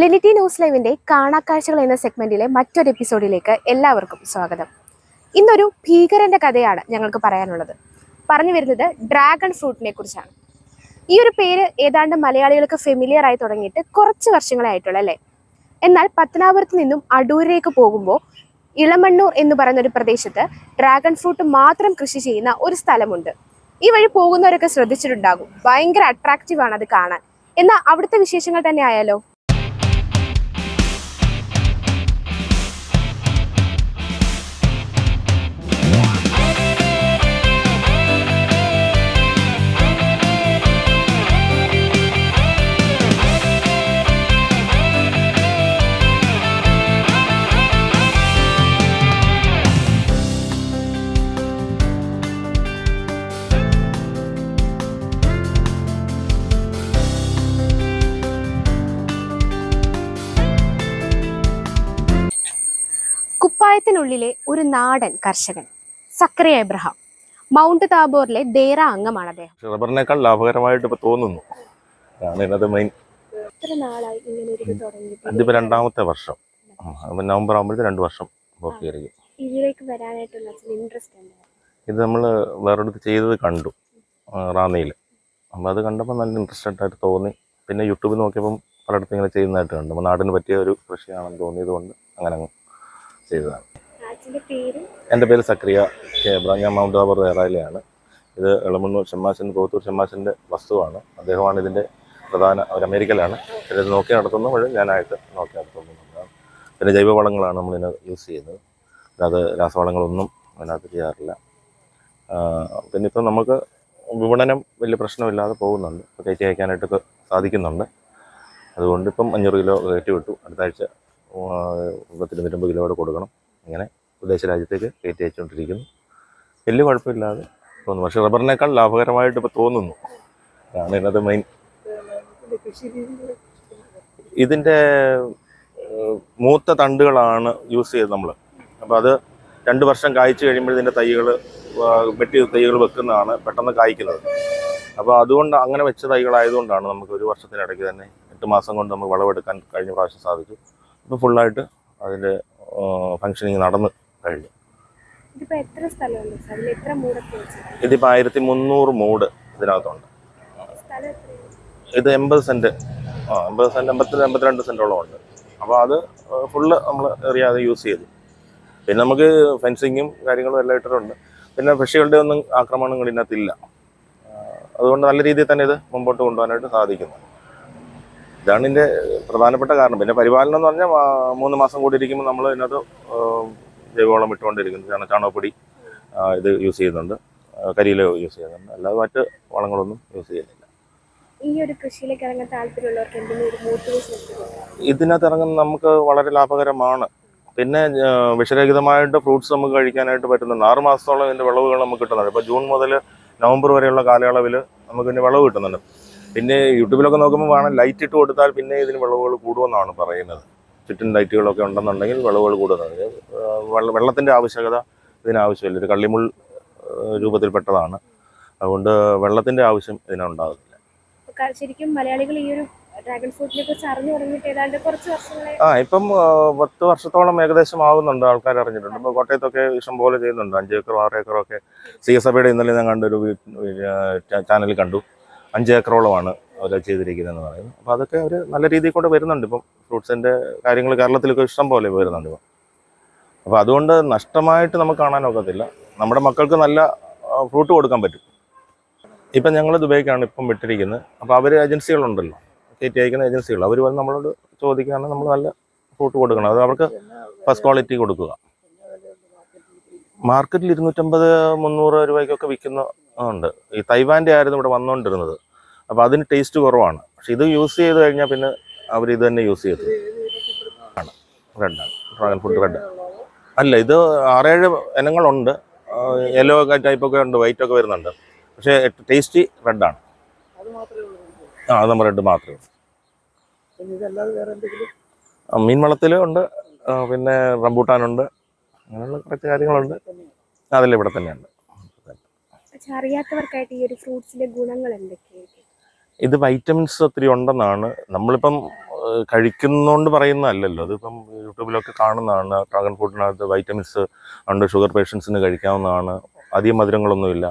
ലിനിറ്റി news ലൈവിന്റെ കാണാക്കാഴ്ചകൾ എന്ന സെഗ്മെന്റിലെ മറ്റൊരു എപ്പിസോഡിലേക്ക് എല്ലാവർക്കും സ്വാഗതം. ഇന്നൊരു ഭീകരന്റെ കഥയാണ് ഞങ്ങൾക്ക് പറയാനുള്ളത്. പറഞ്ഞു വരുന്നത് ഡ്രാഗൺ ഫ്രൂട്ടിനെ കുറിച്ചാണ്. ഈ ഒരു പേര് ഏതാണ്ട് മലയാളികൾക്ക് ഫെമിലിയർ ആയി തുടങ്ങിയിട്ട് കുറച്ച് വർഷങ്ങളായിട്ടുള്ള അല്ലേ? എന്നാൽ പത്തനാപുരത്ത് നിന്നും അടൂരിലേക്ക് പോകുമ്പോൾ ഇളമണ്ണൂർ എന്ന് പറയുന്ന ഒരു പ്രദേശത്ത് ഡ്രാഗൺ ഫ്രൂട്ട് മാത്രം കൃഷി ചെയ്യുന്ന ഒരു സ്ഥലമുണ്ട്. ഈ വഴി പോകുന്നവരൊക്കെ ശ്രദ്ധിച്ചിട്ടുണ്ടാകും. ഭയങ്കര അട്രാക്റ്റീവ് ആണ് അത് കാണാൻ. എന്നാൽ അവിടുത്തെ വിശേഷങ്ങൾ തന്നെ ആയാലോ? കുപ്പായത്തിനുള്ളിലെ ഒരു നാടൻ കർഷകൻ സക്രിയ എബ്രഹാം. മൗണ്ട് താബോറിലെ ദേറ അംഗമാണ് അദ്ദേഹം. റബ്ബറിനേക്കാൾ ലാഭകരമായിട്ട് ഇപ്പൊ തോന്നുന്നു. അതാണ് മെയിൻ രണ്ടാമത്തെ വർഷം. നവംബർ ആകുമ്പോഴത്തെ രണ്ട് വർഷം പൂർത്തീകരിക്കും ഇതിലേക്ക് വരാനായിട്ടുള്ള ഇൻട്രസ്റ്റ് ഉണ്ട് ഇത് നമ്മൾ വേറെടുത്ത് ചെയ്തത് കണ്ടു റാന്നിയിൽ അപ്പോൾ അത് കണ്ടപ്പോൾ നല്ല ഇൻട്രസ്റ്റഡ് ആയിട്ട് തോന്നി. പിന്നെ യൂട്യൂബിൽ നോക്കിയപ്പം പലയിടത്തും ഇങ്ങനെ ചെയ്യുന്നതായിട്ട് കണ്ടു. നാടിന് പറ്റിയ ഒരു കൃഷിയാണെന്ന് തോന്നിയത് കൊണ്ട് അങ്ങനെ അങ്ങ് ചെയ്തതാണ്. എന്റെ പേര് സക്രിയ കേബ്ര ഞാൻ മൗണ്ട് ആബർ ഏറായിലെയാണ് ഇത് എളമണ്ണൂർ ഷമ്മാസിന്റെ പോത്തൂർ ഷമ്മാസിന്റെ വസ്തുവാണ്. അദ്ദേഹമാണ് ഇതിന്റെ പ്രധാന ഒരു അമേരിക്കയിലാണ്. ഇത് നോക്കി നടത്തുന്ന വഴി ഞാനായിട്ട് നോക്കി നടത്തുന്നതാണ് പിന്നെ ജൈവവളങ്ങളാണ് നമ്മളിതിന് യൂസ് ചെയ്യുന്നത്. അല്ലാതെ രാസവളങ്ങളൊന്നും അതിനകത്ത് ചെയ്യാറില്ല. പിന്നെ ഇപ്പം നമുക്ക് വിപണനം വലിയ പ്രശ്നമില്ലാതെ പോകുന്നുണ്ട്. കയറ്റി അയക്കാനായിട്ടൊക്കെ സാധിക്കുന്നുണ്ട്. അതുകൊണ്ട് ഇപ്പം അഞ്ഞൂറ് കിലോ കയറ്റി വിട്ടു. അടുത്ത ആഴ്ച പത്തിരുന്നൂറ്റമ്പത് കിലോയുടെ കൊടുക്കണം. അങ്ങനെ വിദേശ രാജ്യത്തേക്ക് കയറ്റി അയച്ചുകൊണ്ടിരിക്കുന്നു. വലിയ കുഴപ്പമില്ലാതെ തോന്നുന്നു. പക്ഷേ റബ്ബറിനേക്കാൾ ലാഭകരമായിട്ട് ഇപ്പോൾ തോന്നുന്നു. അതാണ് ഇതിനകത്ത് മെയിൻ ഇതിന്റെ മൂത്ത തണ്ടുകളാണ് യൂസ് ചെയ്തത് നമ്മൾ അപ്പോൾ അത് രണ്ട് വർഷം കായ്ച്ചു കഴിയുമ്പോൾ ഇതിന്റെ തൈകൾ വെട്ടി തൈകൾ വെക്കുന്നതാണ് പെട്ടെന്ന് കായ്ക്കുന്നത്. അപ്പോൾ അതുകൊണ്ട് അങ്ങനെ വെച്ച തൈകളായതുകൊണ്ടാണ് നമുക്ക് ഒരു വർഷത്തിനിടയ്ക്ക് തന്നെ എട്ട് മാസം കൊണ്ട് നമുക്ക് വിളവെടുക്കാൻ കഴിഞ്ഞ പ്രാവശ്യം സാധിച്ചു. ഇപ്പോൾ ഫുള്ളായിട്ട് അതിന്റെ ഫങ്ഷനിങ് നടന്ന് കഴിഞ്ഞു. ഇതിപ്പോൾ ആയിരത്തി മുന്നൂറ് മൂട് ഇതിനകത്തുണ്ട്. ഇത് എൺപത് സെന്റ് ആ എൺപത് സെന്റ് എൺപത്തി എൺപത്തിരണ്ട് സെന്റോളം ഉണ്ട് അപ്പോൾ അത് ഫുള്ള് നമ്മൾ എറിയാതെ യൂസ് ചെയ്തു. പിന്നെ നമുക്ക് ഫെൻസിങ്ങും കാര്യങ്ങളും എല്ലാം ഇട്ടിട്ടുണ്ട്. പിന്നെ പക്ഷികളുടെ ഒന്നും ആക്രമണങ്ങൾ ഇതിനകത്തില്ല. അതുകൊണ്ട് നല്ല രീതിയിൽ തന്നെ ഇത് മുമ്പോട്ട് കൊണ്ടുപോകാനായിട്ട് സാധിക്കുന്നു. ഇതാണ് ഇതിന്റെ പ്രധാനപ്പെട്ട കാരണം. പിന്നെ പരിപാലനം എന്ന് പറഞ്ഞാൽ മൂന്ന് മാസം കൂടി ഇരിക്കുമ്പോൾ നമ്മൾ ഇതിനകത്ത് ജൈവവളം ഇട്ടുകൊണ്ടിരിക്കുന്നു. ചാണ ചാണകപ്പൊടി ഇത് യൂസ് ചെയ്യുന്നുണ്ട്. കരിയില യൂസ് ചെയ്യുന്നുണ്ട്. അല്ലാതെ മറ്റ് വളങ്ങളൊന്നും യൂസ് ചെയ്യുന്നില്ല. ഈ ഒരു കൃഷിയിലേക്ക് ഇറങ്ങാൻ താല്പര്യമുള്ളവർക്ക് എന്തെങ്കിലും ഒരു മോട്ടിവേഷൻ ഇതിനകത്ത് ഇറങ്ങുന്ന നമുക്ക് വളരെ ലാഭകരമാണ്. പിന്നെ വിഷരഹിതമായിട്ട് ഫ്രൂട്ട്സ് നമുക്ക് കഴിക്കാനായിട്ട് പറ്റുന്നുണ്ട് ആറ് മാസത്തോളം ഇതിന്റെ വിളവുകൾ നമുക്ക് കിട്ടുന്നുണ്ട്. ഇപ്പോൾ ജൂൺ മുതൽ നവംബർ വരെയുള്ള കാലയളവിൽ നമുക്ക് ഇതിന് വിളവ് കിട്ടുന്നുണ്ട്. പിന്നെ യൂട്യൂബിലൊക്കെ നോക്കുമ്പോൾ വേണം ലൈറ്റ് ഇട്ട് കൊടുത്താൽ പിന്നെ ഇതിന് വിളവുകൾ കൂടുമെന്നാണ് പറയുന്നത്. ചുറ്റും ലൈറ്റുകളൊക്കെ ഉണ്ടെന്നുണ്ടെങ്കിൽ വിളവുകൾ കൂടുന്നത്. വെള്ള- വെള്ളത്തിന്റെ ആവശ്യകത ഇതിനാവശ്യമില്ല. ഇത് കള്ളിമുൾ രൂപത്തിൽപ്പെട്ടതാണ്. അതുകൊണ്ട് വെള്ളത്തിന്റെ ആവശ്യം ഇതിനുണ്ടാകുന്നില്ല ശരിക്കും മലയാളികൾ ഈ ഒരു ഡ്രാഗൺ ഫ്രൂട്ടിനെ കുറിച്ച് അറിഞ്ഞു തുടങ്ങിയിട്ട് ഏതാണ്ട് കുറച്ച് വർഷങ്ങളെ ആ ഇപ്പം പത്ത് വർഷത്തോളം ഏകദേശം ആകുന്നുണ്ട് ആൾക്കാർ അറിഞ്ഞിട്ടുണ്ട്. ഇപ്പോൾ കോട്ടയത്തൊക്കെ ഇഷ്ടം പോലെ ചെയ്യുന്നുണ്ട്. അഞ്ച് ഏക്കറോ ആറ് ഏക്കറോ ഒക്കെ സി എസ് എബിയുടെ ഇന്നലെ ഞാൻ കണ്ടൊരു ചാനലിൽ കണ്ടു. അഞ്ച് ഏക്കറോളമാണ് അവർ ചെയ്തിരിക്കുന്നതെന്ന് പറയുന്നത്. അപ്പോൾ അതൊക്കെ അവർ നല്ല രീതിയിൽ കൊണ്ട് വരുന്നുണ്ട്. ഇപ്പം ഫ്രൂട്ട്സിന്റെ കാര്യങ്ങൾ കേരളത്തിലൊക്കെ ഇഷ്ടം പോലെ വരുന്നുണ്ട് ഇപ്പം. അപ്പോൾ അതുകൊണ്ട് നഷ്ടമായിട്ട് നമുക്ക് കാണാൻ ഒക്കത്തില്ല. നമ്മുടെ മക്കൾക്ക് നല്ല ഫ്രൂട്ട് കൊടുക്കാൻ പറ്റും. ഇപ്പം ഞങ്ങൾ ദുബൈക്കാണ് ഇപ്പം വിട്ടിരിക്കുന്നത്. അപ്പോൾ അവർ ഏജൻസികളുണ്ടല്ലോ. കയറ്റി അയക്കുന്ന ഏജൻസികൾ അവർ വന്ന് നമ്മളോട് ചോദിക്കുകയാണ് നമ്മൾ നല്ല ഫ്രൂട്ട് കൊടുക്കണം. അത് അവർക്ക് ഫസ്റ്റ് ക്വാളിറ്റി കൊടുക്കുക. മാർക്കറ്റിൽ ഇരുന്നൂറ്റമ്പത് മുന്നൂറ് രൂപയ്ക്കൊക്കെ വിൽക്കുന്ന ഉണ്ട്. ഈ തൈവാന്റെ ആയിരുന്നു ഇവിടെ വന്നുകൊണ്ടിരുന്നത് അപ്പോൾ അതിന് ടേസ്റ്റ് കുറവാണ്. പക്ഷെ ഇത് യൂസ് ചെയ്ത് കഴിഞ്ഞാൽ പിന്നെ അവർ ഇത് തന്നെ യൂസ് ചെയ്തു ആണ്. റെഡാണ് ഡ്രാഗൺ ഫ്രൂട്ട് റെഡ് അല്ല ഇത് ആറേഴ് ഇനങ്ങളുണ്ട്. യെല്ലോ ഒക്കെ ടൈപ്പൊക്കെ ഉണ്ട് വൈറ്റ് ഒക്കെ വരുന്നുണ്ട്. പക്ഷേ ടേസ്റ്റി റെഡാണ് ആ അത് നമ്മൾ റെഡ് മാത്രമേ ഉള്ളൂ. മീൻ വളത്തിൽ ഉണ്ട്. പിന്നെ റംബൂട്ടാനുണ്ട് അങ്ങനെയുള്ള കുറച്ച് കാര്യങ്ങളുണ്ട്. അതെല്ലാം ഇവിടെ തന്നെയുണ്ട്. പക്ഷെ അറിയാത്തവർക്കായിട്ട് ഈ ഒരു ഫ്രൂട്ട്സിന്റെ ഗുണങ്ങൾ എന്തൊക്കെയായിരിക്കും? ഇത് വൈറ്റമിൻസ് ഒത്തിരി ഉണ്ടെന്നാണ്. നമ്മളിപ്പം കഴിക്കുന്നോണ്ട് പറയുന്നതല്ലല്ലോ. അതിപ്പം യൂട്യൂബിലൊക്കെ കാണുന്നതാണ്. ഡ്രാഗൺ ഫ്രൂട്ടിനകത്ത് വൈറ്റമിൻസ് ഉണ്ട് ഷുഗർ പേഷ്യൻസിന് കഴിക്കാവുന്നതാണ്. അധികം മധുരങ്ങളൊന്നുമില്ല.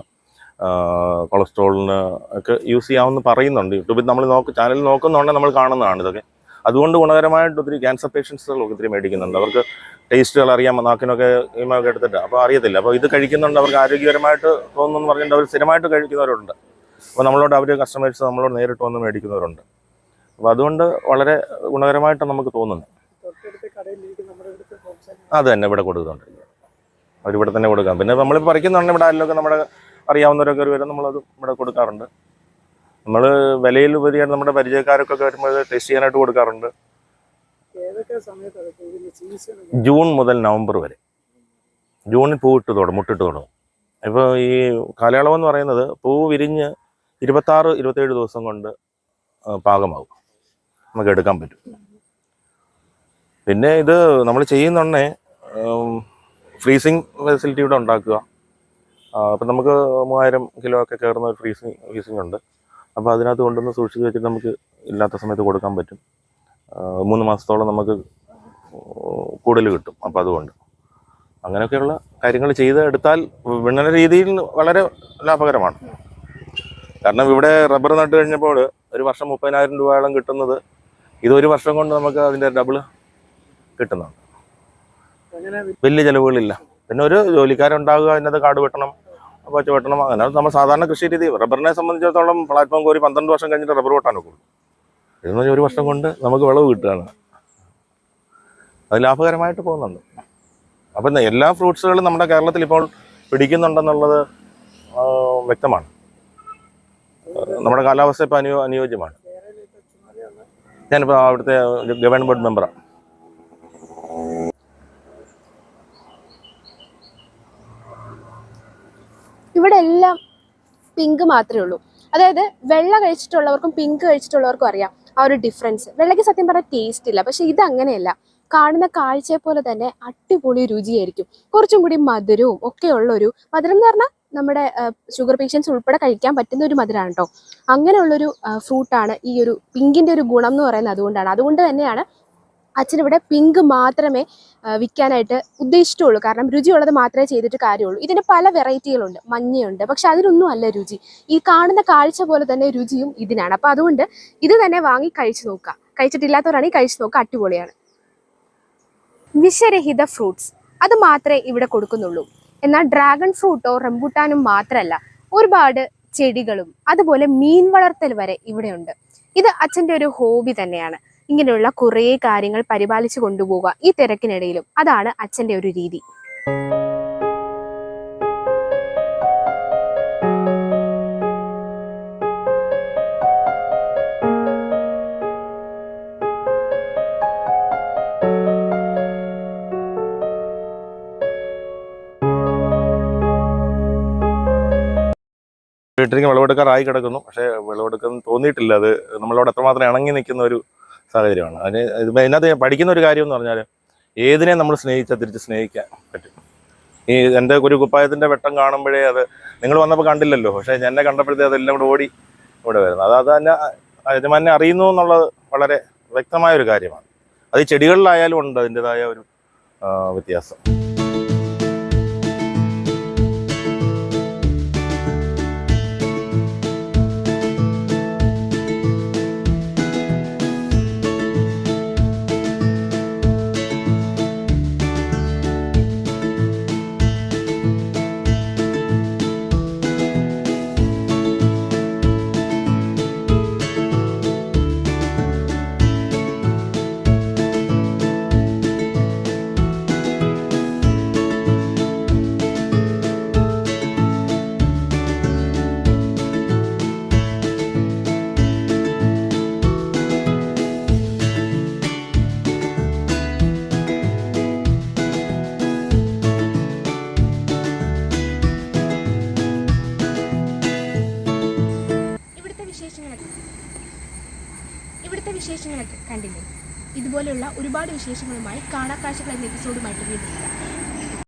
കൊളസ്ട്രോളിന് ഒക്കെ യൂസ് ചെയ്യാമെന്ന് പറയുന്നുണ്ട്. യൂട്യൂബിൽ നമ്മൾ നോക്ക് ചാനൽ നോക്കുന്നുണ്ടെങ്കിൽ നമ്മൾ കാണുന്നതാണ് ഇതൊക്കെ. അതുകൊണ്ട് ഗുണകരമായിട്ട് ഒത്തിരി ക്യാൻസർ പേഷ്യൻസുകളൊക്കെ ഒത്തിരി മേടിക്കുന്നുണ്ട്. അവർക്ക് ടേസ്റ്റുകൾ അറിയാം നാക്കിനൊക്കെ ഇമൊക്കെ എടുത്തിട്ട്. അപ്പോൾ അറിയത്തില്ല. അപ്പോൾ ഇത് കഴിക്കുന്നുണ്ട്. അവർക്ക് ആരോഗ്യപരമായിട്ട് തോന്നുന്നു പറഞ്ഞിട്ട് അവർ സ്ഥിരമായിട്ട് കഴിക്കുന്നവരുണ്ട്. അപ്പോൾ നമ്മളോട് അവർ കസ്റ്റമേഴ്സ് നമ്മളോട് നേരിട്ട് വന്ന് മേടിക്കുന്നവരുണ്ട്. അപ്പോൾ അതുകൊണ്ട് വളരെ ഗുണകരമായിട്ട് നമുക്ക് തോന്നുന്നു. അത് തന്നെ ഇവിടെ കൊടുക്കുന്നുണ്ട്. അവരിവിടെ തന്നെ കൊടുക്കാം. പിന്നെ നമ്മൾ പറിക്കുന്നുണ്ട്. ഇവിടെ ആരിലൊക്കെ നമ്മുടെ അറിയാവുന്നവരൊക്കെ വരും നമ്മളത് ഇവിടെ കൊടുക്കാറുണ്ട്. നമ്മൾ വിലയിൽ ഉപരിയായിട്ട് നമ്മുടെ പരിചയക്കാരൊക്കെ വരുമ്പോൾ ടെസ്റ്റ് ചെയ്യാനായിട്ട് കൊടുക്കാറുണ്ട്. ജൂൺ മുതൽ നവംബർ വരെ. ജൂണിൽ പൂവിട്ട് തുടങ്ങും മുട്ടിട്ട് തുടങ്ങും. ഇപ്പോൾ ഈ കാലയളവെന്ന് പറയുന്നത് പൂ വിരിഞ്ഞ് ഇരുപത്താറ് ഇരുപത്തേഴ് ദിവസം കൊണ്ട് പാകമാകും നമുക്ക് എടുക്കാൻ പറ്റും. പിന്നെ ഇത് നമ്മൾ ചെയ്യുന്നുണ്ടേ ഫ്രീസിങ് ഫെസിലിറ്റി ഇവിടെ ഉണ്ടാക്കുക. അപ്പം നമുക്ക് മൂവായിരം കിലോ ഒക്കെ കയറുന്ന ഒരു ഫ്രീസിങ് ഫ്രീസിങ് ഉണ്ട്. അപ്പോൾ അതിനകത്ത് കൊണ്ടുവന്ന് സൂക്ഷിച്ച് വെച്ചിട്ട് നമുക്ക് ഇല്ലാത്ത സമയത്ത് കൊടുക്കാൻ പറ്റും. മൂന്ന് മാസത്തോളം നമുക്ക് കൂടുതൽ കിട്ടും. അപ്പോൾ അതുകൊണ്ട്. അങ്ങനെയൊക്കെയുള്ള കാര്യങ്ങൾ ചെയ്ത് എടുത്താൽ വിണ്ണന രീതിയിൽ വളരെ ലാഭകരമാണ്. കാരണം ഇവിടെ റബ്ബർ നട്ട് കഴിഞ്ഞപ്പോൾ ഒരു വർഷം മുപ്പതിനായിരം രൂപയോളം കിട്ടുന്നത് ഇതൊരു വർഷം കൊണ്ട് നമുക്ക് അതിന്റെ ഡബിൾ കിട്ടുന്നുണ്ട്. വലിയ ചിലവുകളില്ല. പിന്നെ ഒരു ജോലിക്കാരുണ്ടാകുക അതിനകത്ത് കാട് വെട്ടണം പച്ച വെട്ടണം അങ്ങനെ നമ്മൾ സാധാരണ കൃഷി രീതി റബ്ബറിനെ സംബന്ധിച്ചിടത്തോളം പ്ലാറ്റ്ഫോം കോരി പന്ത്രണ്ട് വർഷം കഴിഞ്ഞിട്ട് റബ്ബർ വെട്ടാൻ ഉള്ളൂ ഇതെന്ന് പറഞ്ഞാൽ ഒരു വർഷം കൊണ്ട് നമുക്ക് വിളവ് കിട്ടുകയാണ്. അത് ലാഭകരമായിട്ട് പോകുന്നുണ്ട്. അപ്പം എല്ലാ ഫ്രൂട്ട്സുകളും നമ്മുടെ കേരളത്തിൽ ഇപ്പോൾ പിടിക്കുന്നുണ്ടെന്നുള്ളത് വ്യക്തമാണ്. നമ്മുടെ കാലാവസ്ഥ ഇപ്പോൾ അനുയോ അനുയോജ്യമാണ്. ഞാനിപ്പോൾ അവിടുത്തെ ഗവൺമെന്റ് ബോർഡ് മെമ്പറാണ് ഇവിടെ എല്ലാം പിങ്ക് മാത്രമേ ഉള്ളൂ. അതായത് വെള്ള കഴിച്ചിട്ടുള്ളവർക്കും പിങ്ക് കഴിച്ചിട്ടുള്ളവർക്കും അറിയാം ആ ഒരു ഡിഫറൻസ് വെള്ളയ്ക്ക് സത്യം പറഞ്ഞാൽ ടേസ്റ്റ് ഇല്ല. പക്ഷെ ഇത് അങ്ങനെയല്ല. കാണുന്ന കാഴ്ചയെ പോലെ തന്നെ അടിപൊളി രുചിയായിരിക്കും. കുറച്ചും കൂടി മധുരവും ഒക്കെ ഉള്ള ഒരു മധുരം എന്ന് പറഞ്ഞാൽ നമ്മുടെ ഷുഗർ പേഷ്യൻസ് ഉൾപ്പെടെ കഴിക്കാൻ പറ്റുന്ന ഒരു മധുരമാണ് കേട്ടോ അങ്ങനെയുള്ളൊരു ഫ്രൂട്ടാണ് ഈ ഒരു പിങ്കിന്റെ ഒരു ഗുണം എന്ന് പറയുന്നത് അതുകൊണ്ടാണ്. അതുകൊണ്ട് തന്നെയാണ് അച്ഛൻ ഇവിടെ പിങ്ക് മാത്രമേ വിൽക്കാനായിട്ട് ഉദ്ദേശിച്ചിട്ടുള്ളൂ കാരണം രുചിയുള്ളത് മാത്രമേ ചെയ്തിട്ട് കാര്യമുള്ളൂ. ഇതിന് പല വെറൈറ്റികളുണ്ട് മഞ്ഞയുണ്ട്. പക്ഷെ അതിനൊന്നും അല്ല രുചി. ഈ കാണുന്ന കാഴ്ച പോലെ തന്നെ രുചിയും ഇതിനാണ്. അപ്പോൾ അതുകൊണ്ട് ഇത് തന്നെ വാങ്ങി കഴിച്ചു നോക്കുക. കഴിച്ചിട്ടില്ലാത്തവരാണെങ്കിൽ കഴിച്ചു നോക്കുക. അടിപൊളിയാണ്. വിഷരഹിത ഫ്രൂട്ട്സ് അത് മാത്രമേ ഇവിടെ കൊടുക്കുന്നുള്ളൂ. എന്നാൽ ഡ്രാഗൺ ഫ്രൂട്ടോ റംബൂട്ടാനും മാത്രമല്ല ഒരുപാട് ചെടികളും അതുപോലെ മീൻ വളർത്തൽ വരെ ഇവിടെയുണ്ട്. ഇത് അച്ഛന്റെ ഒരു ഹോബി തന്നെയാണ്. ഇങ്ങനെയുള്ള കുറേ കാര്യങ്ങൾ പരിപാലിച്ചു കൊണ്ടുപോകുക ഈ തിരക്കിനിടയിലും. അതാണ് അച്ഛന്റെ ഒരു രീതി. വീട്ടിലേക്ക് വിളവെടുക്കാറായി കിടക്കുന്നു. പക്ഷേ വിളവെടുക്കാൻ തോന്നിയിട്ടില്ല. അത് നമ്മളോട് എത്രമാത്രം ഇണങ്ങി നിൽക്കുന്ന ഒരു സാഹചര്യമാണ്. അതിന് ഇത് അതിനകത്ത് പഠിക്കുന്ന ഒരു കാര്യം എന്ന് പറഞ്ഞാൽ ഏതിനെ നമ്മൾ സ്നേഹിച്ചാൽ തിരിച്ച് സ്നേഹിക്കാൻ പറ്റും. ഈ എന്റെ ഒരു കുപ്പായത്തിന്റെ വെട്ടം കാണുമ്പോഴേ അത് നിങ്ങൾ വന്നപ്പോൾ കണ്ടില്ലല്ലോ. പക്ഷേ എന്നെ കണ്ടപ്പോഴത്തേ അതെല്ലാം കൂടെ ഓടി ഇവിടെ വരുന്നത് അത് അത് തന്നെ യജമാനെ അറിയുന്നു എന്നുള്ളത് വളരെ വ്യക്തമായ ഒരു കാര്യമാണ്. അത് ചെടികളിലായാലും ഉണ്ട് അതിന്റെതായ ഒരു വ്യത്യാസം. കണ്ടില്ലേ? ഇതുപോലെയുള്ള ഒരുപാട് വിശേഷങ്ങളുമായി കാണാക്കാഴ്ചകൾ എന്ന എപ്പിസോഡുമായിട്ട് വീണ്ടും